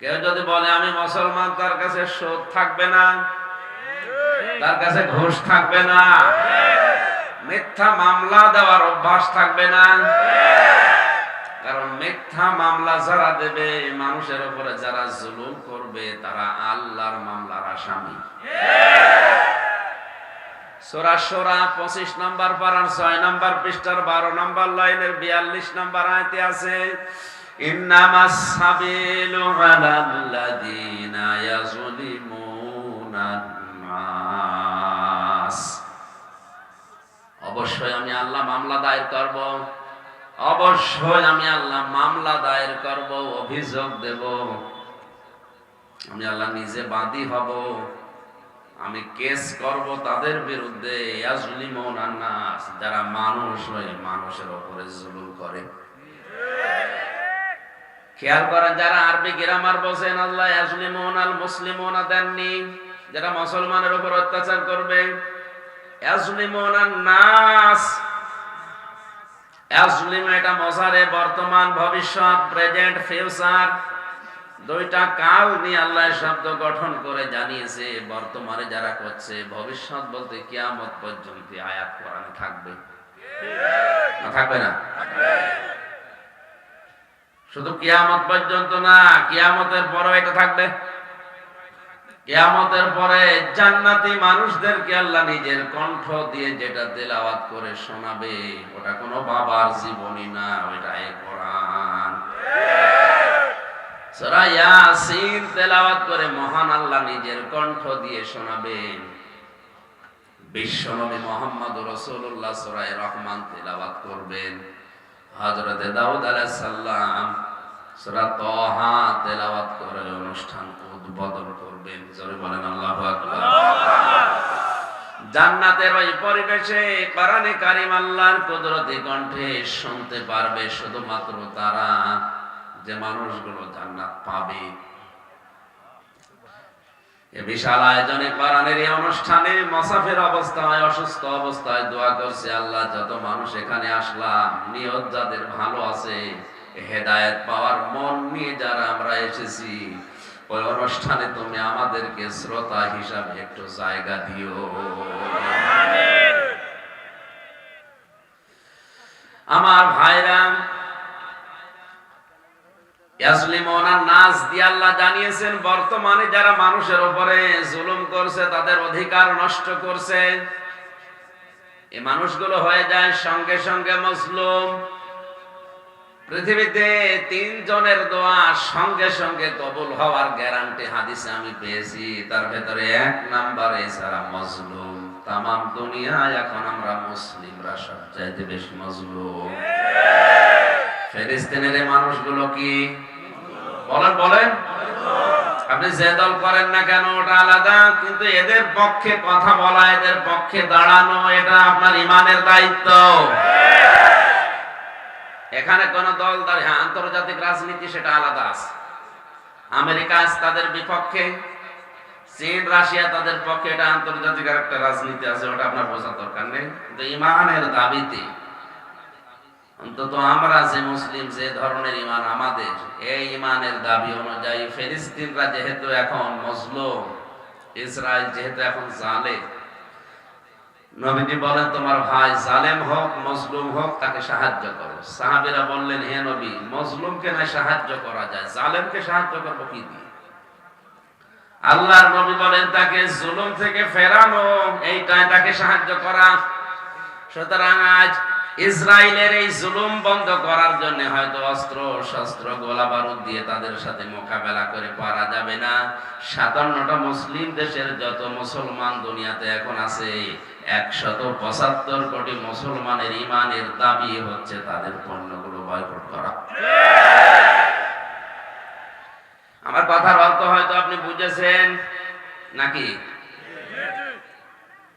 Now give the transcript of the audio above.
কেউ যদি বলে, আমি মুসলমান, তার কাছে সুদ থাকবে না। তার কাছে ঘুষ থাকবে না। মিথ্যা মামলা দেওয়ার অভ্যাস থাকবে না। কারণ মিথ্যা মামলা যারা দেবে, মানুষের উপরে যারা জুলুম করবে, তারা আল্লাহর মামলার আসামি। সোরা সোরা পঁচিশ নম্বর পারার ছয় নম্বর পৃষ্ঠার বারো নম্বর লাইনের বিয়াল্লিশ নম্বর আয়তে আছে ইন্নামা সাবিলু আলাল্লাযীনা ইয়াযলিমুনা নাস। অবশ্যই আমি আল্লাহ মামলা দায়ের করব। অবশ্যই আমি আল্লাহ মামলা দায়ের করব, অভিযোগ দেব। আমি আল্লাহ নিজে বাদী হব। আমি কেস করব তাদের বিরুদ্ধে আন্নাস যারা মানুষ হয়ে, মানুষের ওপরে জুলুম করে। খেয়াল করেন, যারা আরবি গ্রামার বসেন আল্লাহ ইয়াজলিমুন আল মুসলিমুন দেননি। যারা মুসলমানের উপর অত্যাচার করবে, ইয়াজলিমুন নাস। ইয়াজলিম এটা মজারে বর্তমান, ভবিষ্যৎ, প্রেজেন্ট, ফিউচার। দুইটা কাল নিয়ে আল্লাহ শব্দ গঠন করে জানিয়েছে, বর্তমানে যারা করছে, ভবিষ্যৎ বলতে কিয়ামত পর্যন্ত আয়াত কোরআনে থাকবে। থাকবে না? শুধু কিয়ামত পর্যন্ত না, কিয়ামতের পরে এটা থাকবে। কিয়ামতের পরে জান্নাতি মানুষদেরকে আল্লাহ নিজের কণ্ঠ দিয়ে যেটা তেলাওয়াত করে শোনাবে, ওটা কোনো বাবার জীবনী না, ওটা এ কোরআন। সূরা ইয়াসিন তেলাওয়াত করে মহান আল্লাহ নিজের কণ্ঠ দিয়ে শোনাবেন বিশ্বনবী মোহাম্মদ রাসূলুল্লাহ সূরা রহমান তেলাওয়াত করবেন। হযরতে দাউদ আলাইসাল্লাম সুরা তহা তেলাওয়াত করে অনুষ্ঠান উদ্বোধন করবেন। জোরে বলেন, আল্লাহ আকবার। জান্নাতের ওই পরিবেশে কোরআনে কারিম আল্লাহর কুদরতি কণ্ঠে শুনতে পারবে শুধুমাত্র তারা যে মানুষগুলো জান্নাত পাবে। বিশাল আয়োজনে কোরআনের এই অনুষ্ঠানে মসাফের অবস্থায়, অসুস্থ অবস্থায় দোয়া করছে আল্লাহ, যত মানুষ এখানে আসলাম, নিয়ত যাদের ভালো আছে, হেদায়েত পাওয়ার মন নিয়ে যারা আমরা এসেছি, ওই অনুষ্ঠানে তুমি আমাদেরকে শ্রোতা হিসাবে একটু জায়গা দিও। আমার ভাইরা বর্তমানে যারা মানুষের উপরে জুলুম করছে, তাদের অধিকার নষ্ট করছে। এই মানুষগুলো হয়ে যায় সঙ্গে সঙ্গে মুসলিম। পৃথিবীতে তিনজনের দোয়া সঙ্গে সঙ্গে কবুল হওয়ার গ্যারান্টি হাদিসে আমি পেয়েছি। তার ভেতরে এক নাম্বার, এছাড়া মজলুম। তামাম দুনিয়ায় এখন আমরা মুসলিমরা সবচাইতে বেশি মজলুম। মানুষগুলো কি? বলেন বলেন। আপনি করেন না কেন, ওটা আলাদা, কিন্তু এদের পক্ষে কথা বলা, এদের পক্ষে দাঁড়ানো, এটা আপনার ইমানের দায়িত্ব। এখানে কোন দল হ্যাঁ আন্তর্জাতিক রাজনীতি, সেটা আলাদা আছে। আমেরিকা আজ তাদের বিপক্ষে, চীন, রাশিয়া তাদের পক্ষে, এটা আন্তর্জাতিক একটা রাজনীতি আছে, ওটা আপনার বোঝার দরকার নেই। কিন্তু ইমানের দাবিতে অন্তত আমরা যে মুসলিম, যে ধরনের ইমান আমাদের, এই ইমানের দাবি অনুযায়ী ফিলিস্তিনরা যেহেতু এখন মজলুম, ইসরায়েল যেহেতু এখন জালে নবীজি বলেন, তোমার ভাই জালেম হোক, মজলুম হোক, তাকে সাহায্য করো। সাহাবীরা বললেন, হে নবী, মজলুমকে না সাহায্য করা যায়, জালেমকে সাহায্য করব কি দিয়ে? আল্লাহর নবী বলেন, তাকে জুলুম থেকে ফেরানো, এইটাই তাকে সাহায্য করা। সুতরাং আজ ইসরায়েলের এই জুলুম বন্ধ করার জন্য হয়তো অস্ত্র, শস্ত্র, গোলা বারুদ দিয়ে তাদের সাথে মোকাবেলা করে পারা যাবে না। সাতান্নটা মুসলিম দেশের যত মুসলমান দুনিয়াতে এখন আছে, একশত পঁচাত্তর কোটি মুসলমানের ইমানের দাবি হচ্ছে তাদের পণ্যগুলো বয়কট করা। আমার কথার অর্থ হয়তো আপনি বুঝেছেন, নাকি?